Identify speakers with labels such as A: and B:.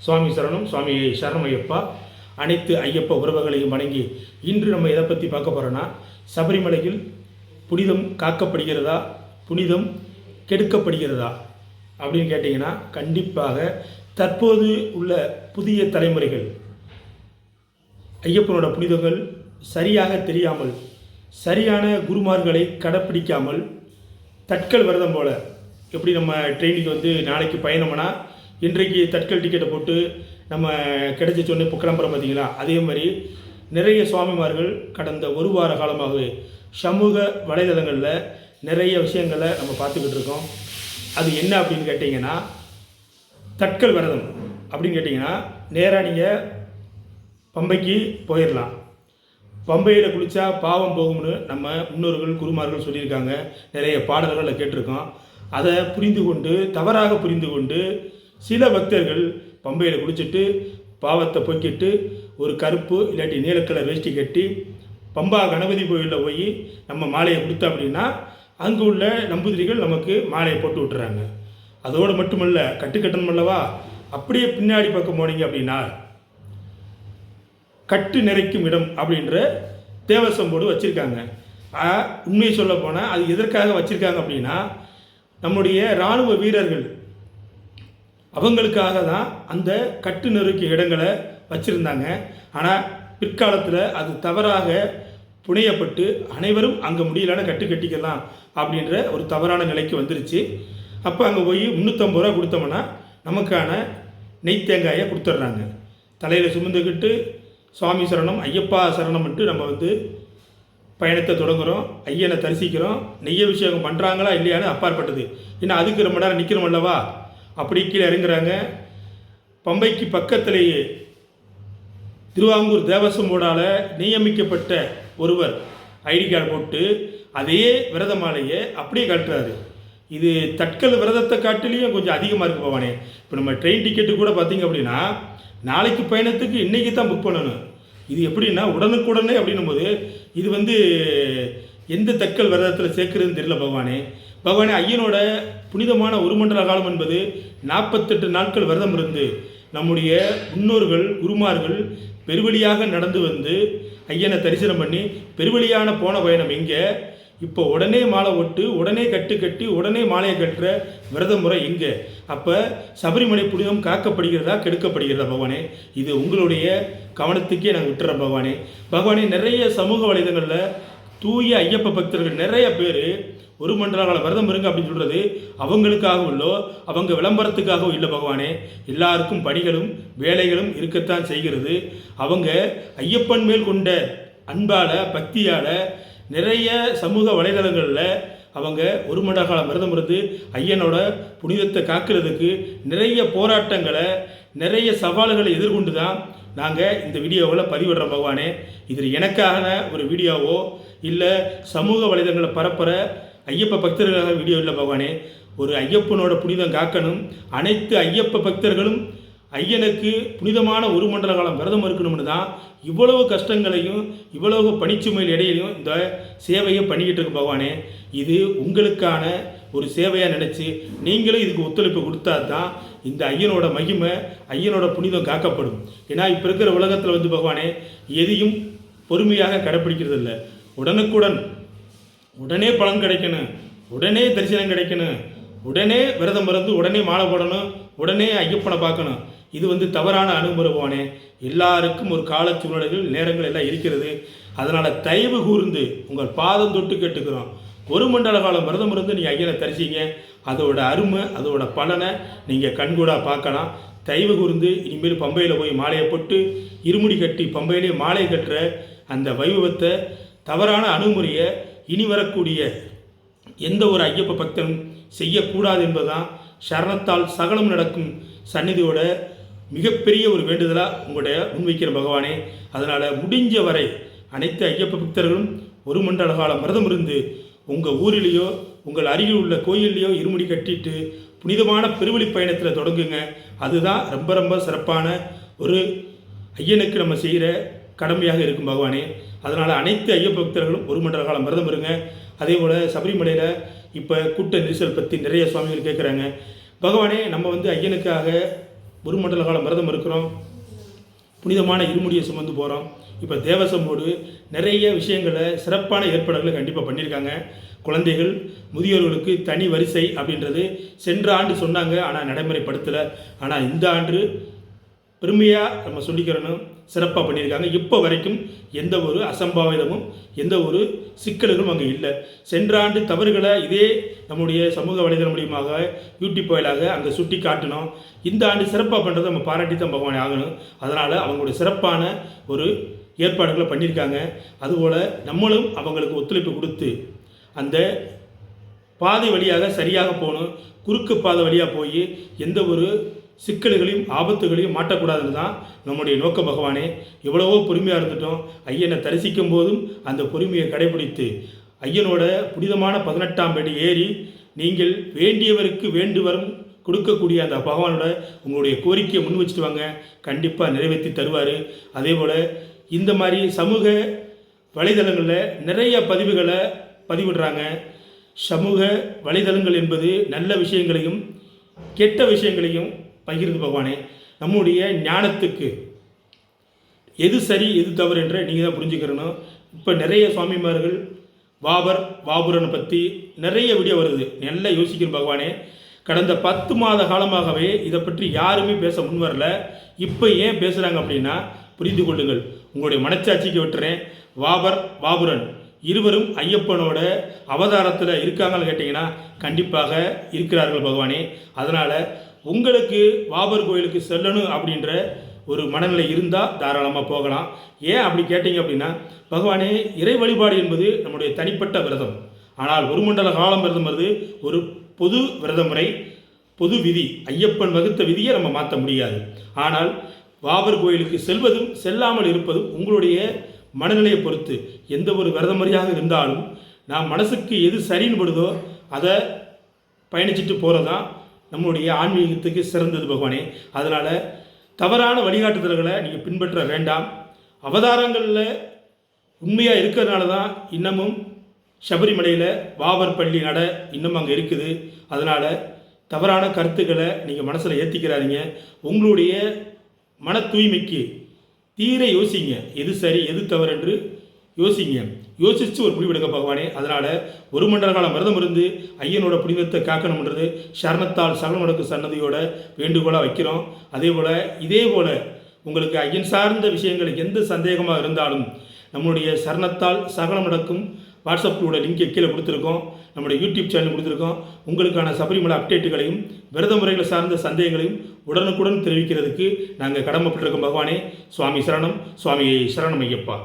A: சுவாமி சரணம் சுவாமி சரணம் ஐயப்பா அனைத்து ஐயப்ப உறவுகளையும் வணங்கி இன்று நம்ம எதை பற்றி பார்க்க போகிறோன்னா சபரிமலையில் புனிதம் காக்கப்படுகிறதா புனிதம் கெடுக்கப்படுகிறதா அப்படின்னு கேட்டிங்கன்னா கண்டிப்பாக தற்போது உள்ள புதிய தலைமுறைகள் ஐயப்பனோட புனிதங்கள் சரியாக தெரியாமல் சரியான குருமார்களை கடைப்பிடிக்காமல் தட்கல் விரதம் போல் எப்படி நம்ம ட்ரெயினுக்கு வந்து நாளைக்கு பயணம்னா இன்றைக்கு தட்கல் டிக்கெட்டை போட்டு நம்ம கிடைச்ச சொன்னே இப்போ கிளம்புறோம் பார்த்தீங்களா? அதே மாதிரி நிறைய சுவாமிமார்கள் கடந்த ஒரு வார காலமாகவே சமூக வலைதளங்களில் நிறைய விஷயங்களை நம்ம பார்த்துக்கிட்டு இருக்கோம். அது என்ன அப்படின்னு கேட்டிங்கன்னா தட்கல் விரதம் அப்படின்னு கேட்டிங்கன்னா நேராக நீங்கள் பம்பைக்கு போயிடலாம் பம்பையில் குளித்தா பாவம் போகும்னு நம்ம முன்னோர்கள் குருமார்கள் சொல்லியிருக்காங்க. நிறைய பாடல்களில் கேட்டிருக்கோம். அதை புரிந்து கொண்டு தவறாக புரிந்து கொண்டு சில பக்தர்கள் பம்பையில் குளிச்சுட்டு பாவத்தை பொக்கிட்டு ஒரு கருப்பு இல்லாட்டி நீலக்கலர் வேஷ்டி கட்டி பம்பா கணபதி கோயிலில் போய் நம்ம மாலையை கொடுத்தோம் அப்படின்னா அங்கே உள்ள நம்பூதிரிகள் நமக்கு மாலையை போட்டு விட்டுறாங்க. அதோடு மட்டுமல்ல கட்டுக்கட்டணும் அல்லவா? அப்படியே பின்னாடி பக்கம் போனீங்க அப்படின்னா கட்டு நிறைக்கும் இடம் அப்படின்ற தேவசம் போர்டு வச்சுருக்காங்க. உண்மையை சொல்ல போனால் அது எதற்காக வச்சுருக்காங்க அப்படின்னா நம்முடைய இராணுவ வீரர்கள் அவங்களுக்காக தான் அந்த கட்டு நெருக்கிய இடங்களை வச்சுருந்தாங்க. ஆனால் பிற்காலத்தில் அது தவறாக புனையப்பட்டு அனைவரும் அங்கே முடியலான கட்டு கட்டிக்கலாம் அப்படின்ற ஒரு தவறான நிலைக்கு வந்துருச்சு. அப்போ அங்கே போய் முந்நூற்றம்பது ரூபா கொடுத்தோம்னா நமக்கான நெய் தேங்காயை கொடுத்துட்றாங்க. தலையில் சுமந்துக்கிட்டு சுவாமி சரணம் ஐயப்பா சரணம்ன்ட்டு நம்ம வந்து பயணத்தை தொடங்குகிறோம் ஐயனை தரிசிக்கிறோம். நெய்ய அபிஷேகம் பண்ணுறாங்களா இல்லையான்னு அப்பாற்பட்டது. ஏன்னா அதுக்கு ரொம்ப நேரம் நிற்கிறோம் அல்லவா? அப்படி கீழே இறங்குறாங்க. பம்பைக்கு பக்கத்திலேயே திருவாங்கூர் தேவசம் போர்டால் நியமிக்கப்பட்ட ஒருவர் ஐடி கார்டு போட்டு அதே விரத மாலையை அப்படியே காட்டுறாரு இது தட்கல் விரதத்தை காட்டிலையும் கொஞ்சம் அதிகமாக இருக்கு பவானே. இப்போ நம்ம ட்ரெயின் டிக்கெட்டு கூட பார்த்தீங்க அப்படின்னா நாளைக்கு பயணத்துக்கு இன்றைக்கி தான் புக் பண்ணணும். இது எப்படின்னா உடனுக்குடனே அப்படின்னும் போது இது வந்து எந்த தட்கல் விரதத்தில் சேர்க்குறதுன்னு தெரியல பகவானே பகவானே ஐயனோட புனிதமான ஒரு மண்டல காலம் என்பது நாற்பத்தெட்டு நாட்கள் விரதம் இருந்து நம்முடைய முன்னோர்கள் குருமார்கள் பெருவழியாக நடந்து வந்து ஐயனை தரிசனம் பண்ணி பெருவழியான போன பயணம் எங்கே? இப்போ உடனே மாலை ஒட்டு உடனே கட்டு கட்டி உடனே மாலையை கட்டுற விரத முறை எங்கே? அப்போ சபரிமலை புனிதம் காக்கப்படுகிறதா கெடுக்கப்படுகிறதா பகவானே? இது உங்களுடைய கவனத்துக்கே நாங்கள் விட்டுறோம் பகவானே. பகவானே நிறைய சமூக வலைதங்களில் தூய ஐயப்ப பக்தர்கள் நிறைய பேர் ஒரு மண்டல கால விரதம் இருங்க அப்படின்னு சொல்கிறது அவங்களுக்காகவும் உள்ளோ அவங்க விளம்பரத்துக்காகவும் இல்லை பகவானே. எல்லாருக்கும் பணிகளும் வேலைகளும் இருக்கத்தான் செய்கிறது. அவங்க ஐயப்பன் மேல் கொண்ட அன்பால் பக்தியால் நிறைய சமூக வலைதளங்களில் அவங்க ஒரு மண்ட காலம் விரதம் இருந்து ஐயனோட புனிதத்தை காக்கிறதுக்கு நிறைய போராட்டங்களை நிறைய சவால்களை எதிர்கொண்டு தான் நாங்கள் இந்த வீடியோவில் பதிவிடுறோம் பகவானே. இது எனக்கான ஒரு வீடியோவோ இல்லை சமூக வலைதளங்களை பரப்புகிற ஐயப்ப பக்தர்களாக வீடியோ இல்லை பகவானே. ஒரு ஐயப்பனோட புனிதம் காக்கணும். அனைத்து ஐயப்ப பக்தர்களும் ஐயனுக்கு புனிதமான ஒரு மண்டல காலம் விரதம் இருக்கணும்னு தான் இவ்வளவு கஷ்டங்களையும் இவ்வளவு பணிச்சுமையில் இடையிலையும் இந்த சேவையை பண்ணிக்கிட்டு இருக்கு பகவானே. இது உங்களுக்கான ஒரு சேவையாக நினச்சி நீங்களும் இதுக்கு ஒத்துழைப்பு கொடுத்தா தான் இந்த ஐயனோட மகிமை ஐயனோட புனிதம் காக்கப்படும். ஏன்னா இப்போ இருக்கிற உலகத்தில் வந்து பகவானே எதையும் பொறுமையாக கடைப்பிடிக்கிறது இல்லை உடனுக்குடன் உடனே பலன் கிடைக்கணும். உடனே தரிசனம் கிடைக்கணும். உடனே விரதம் மருந்து உடனே மாலை போடணும். உடனே ஐயப்பனை பார்க்கணும். இது வந்து தவறான அணுகுமுறை எல்லாருக்கும் ஒரு கால சூழ்நிலைகள் நேரங்கள் எல்லாம் இருக்கிறது. அதனால் தயவு கூர்ந்து உங்கள் பாதம் தொட்டு கேட்டுக்கிறோம். ஒரு மண்டல காலம் விரதம் இருந்து நீங்கள் ஐயனை தரிசிங்க. அதோட அருமை அதோட பலனை நீங்கள் கண்கூடாக பார்க்கலாம். தயவு கூர்ந்து இனிமேல் பம்பையில் போய் மாலையை போட்டு இருமுடி கட்டி பம்பையிலே மாலை கட்டுற அந்த வைபவத்தை தவறான அணுகுமுறையை இனி வரக்கூடிய எந்த ஒரு ஐயப்ப பக்தனும் செய்யக்கூடாது என்பதுதான் சரணத்தால் சகலம் நடக்கும் சந்நிதியோட மிகப்பெரிய ஒரு வேண்டுதலாக உங்களுடைய முன்வைக்கிற பகவானே. அதனால் முடிஞ்ச வரை அனைத்து ஐயப்ப பக்தர்களும் ஒரு மண்டல காலம் விரதம் இருந்து உங்கள் ஊரிலேயோ உங்கள் அருகில் உள்ள கோயில்லையோ இருமுடி கட்டிட்டு புனிதமான பெருவழி பயணத்தில் தொடங்குங்க. அதுதான் ரொம்ப ரொம்ப சிறப்பான ஒரு ஐயனுக்கு நம்ம செய்கிற கடமையாக இருக்கும் பகவானே. அதனால் அனைத்து ஐயப்ப பக்தர்களும் ஒரு மண்டல காலம் விரதம் இருங்க. அதே போல் சபரிமலையில் இப்போ கூட்ட நெரிசல் பற்றி நிறைய சுவாமிகள் கேட்குறாங்க பகவானே நம்ம வந்து ஐயனுக்காக ஒரு மண்டல காலம் விரதம் இருக்கிறோம். புனிதமான இருமுடியை சுமந்து போகிறோம் இப்போ தேவசம்போடு நிறைய விஷயங்களை சிறப்பான ஏற்பாடுகளை கண்டிப்பாக பண்ணியிருக்காங்க. குழந்தைகள் முதியோர்களுக்கு தனி வரிசை அப்படின்றது சென்ற ஆண்டு சொன்னாங்க ஆனால் நடைமுறைப்படுத்தலை. ஆனால் இந்த ஆண்டு பெருமையாக நம்ம சொல்லிக்கிறனும் சிறப்பாக பண்ணியிருக்காங்க. இப்போ வரைக்கும் எந்த ஒரு அசம்பாவிதமும் எந்த ஒரு சிக்கல்களும் அங்கே இல்லை. சென்ற ஆண்டு தவறுகளை இதே நம்முடைய சமூக வலைதளம் மூலியமாக யூடியூப் வாயிலாக அங்கே சுட்டி காட்டணும் இந்த ஆண்டு சிறப்பாக பண்ணுறதை நம்ம பாராட்டி தான் பகவானே ஆகணும். அதனால் அவங்களுடைய சிறப்பான ஒரு ஏற்பாடுகளை பண்ணியிருக்காங்க. அதுபோல் நம்மளும் அவங்களுக்கு ஒத்துழைப்பு கொடுத்து அந்த பாதை வழியாக சரியாக போகணும். குறுக்கு பாதை வழியாக போய் எந்த ஒரு சிக்கல்களையும் ஆபத்துகளையும் மாட்டக்கூடாதுன்னு தான் நம்முடைய நோக்க பகவானே. எவ்வளவோ பொறுமையாக இருந்துட்டோம். ஐயனை தரிசிக்கும் போதும் அந்த பொறுமையை கடைபிடித்து ஐயனோட புனிதமான பதினெட்டாம் படி ஏறி நீங்கள் வேண்டியவருக்கு வேண்டு வரும் கொடுக்கக்கூடிய அந்த பகவானோட உங்களுடைய கோரிக்கையை முன் வச்சுட்டு வாங்க. கண்டிப்பாக நிறைவேற்றி தருவார். அதே போல் இந்த மாதிரி சமூக வலைதளங்களில் நிறைய பதிவுகளை பதிவிடுறாங்க. சமூக வலைதளங்கள் என்பது நல்ல விஷயங்களையும் கெட்ட விஷயங்களையும் பகிர்ந்து பகவானே நம்முடைய ஞானத்துக்கு எது சரி எது தவறு என்ற நீங்கள் தான் புரிஞ்சுக்கிறணும். இப்போ நிறைய சுவாமிமார்கள் பாபர் பாபுரனை பற்றி நிறைய வீடியோ வருது. நல்லா யோசிக்கணும் பகவானே. கடந்த பத்து மாத காலமாகவே இதை பற்றி யாருமே பேச முன் வரல. இப்போ ஏன் பேசுகிறாங்க அப்படின்னா புரிந்து கொள்ளுங்கள். உங்களுடைய மனச்சாட்சிக்கு விட்டுறேன். வாபர் பாபுரன் இருவரும் ஐயப்பனோட அவதாரத்தில் இருக்காங்கன்னு கேட்டிங்கன்னா கண்டிப்பாக இருக்கிறார்கள் பகவானே. அதனால் உங்களுக்கு பாபர் கோயிலுக்கு செல்லணும் அப்படின்ற ஒரு மனநிலை இருந்தால் தாராளமாக போகலாம். ஏன் அப்படி கேட்டிங்க அப்படின்னா பகவானே இறை வழிபாடு என்பது நம்முடைய தனிப்பட்ட விரதம். ஆனால் ஒரு மண்டல காலம் விரதம் வருது ஒரு பொது விரத முறை பொது விதி ஐயப்பன் வகுத்த விதியை நம்ம மாற்ற முடியாது. ஆனால் பாபர் கோயிலுக்கு செல்வதும் செல்லாமல் இருப்பதும் உங்களுடைய மனநிலையை பொறுத்து எந்த ஒரு விரத முறையாக இருந்தாலும் நான் மனசுக்கு எது சரின்னு படுதோ அதை பயணிச்சுட்டு போகிறது தான் நம்முடைய ஆன்மீகத்துக்கு சிறந்தது பகவானே. அதனால் தவறான வழிகாட்டுதல்களை நீங்கள் பின்பற்ற வேண்டாம். அவதாரங்களில் உண்மையாக இருக்கிறதுனால தான் இன்னமும் சபரிமலையில் பாபர் பள்ளி நட இன்னும் அங்கே இருக்குது. அதனால் தவறான கருத்துக்களை நீங்கள் மனசில் ஏற்றிக்கிறாதீங்க உங்களுடைய மன தூய்மைக்கு தீர யோசிங்க. எது சரி எது தவறு என்று யோசிங்க. யோசித்து ஒரு முடிவெடுங்க பகவானே. அதனால் ஒரு மண்டல காலம் விரதம் இருந்து ஐயனோட புனிதத்தை காக்கணும்ன்றது சரணத்தால் சகலமுடக்கு சன்னதியோட வேண்டுகோளாக வைக்கிறோம். அதே போல் இதே போல் உங்களுக்கு ஐயன் சார்ந்த விஷயங்கள் எந்த சந்தேகமாக இருந்தாலும் நம்முடைய சரணத்தால் சகலம் நடக்கும் வாட்ஸ்அப்போட லிங்கை கீழே கொடுத்துருக்கோம். நம்முடைய யூடியூப் சேனல் கொடுத்துருக்கோம். உங்களுக்கான சபரிமலை அப்டேட்டுகளையும் விரத முறைகளை சார்ந்த சந்தேகங்களையும் உடனுக்குடன் தெரிவிக்கிறதுக்கு நாங்கள் கடமைப்பட்டிருக்கோம் பகவானே. சுவாமி சரணம் சுவாமி சரணம் ஐயப்பா.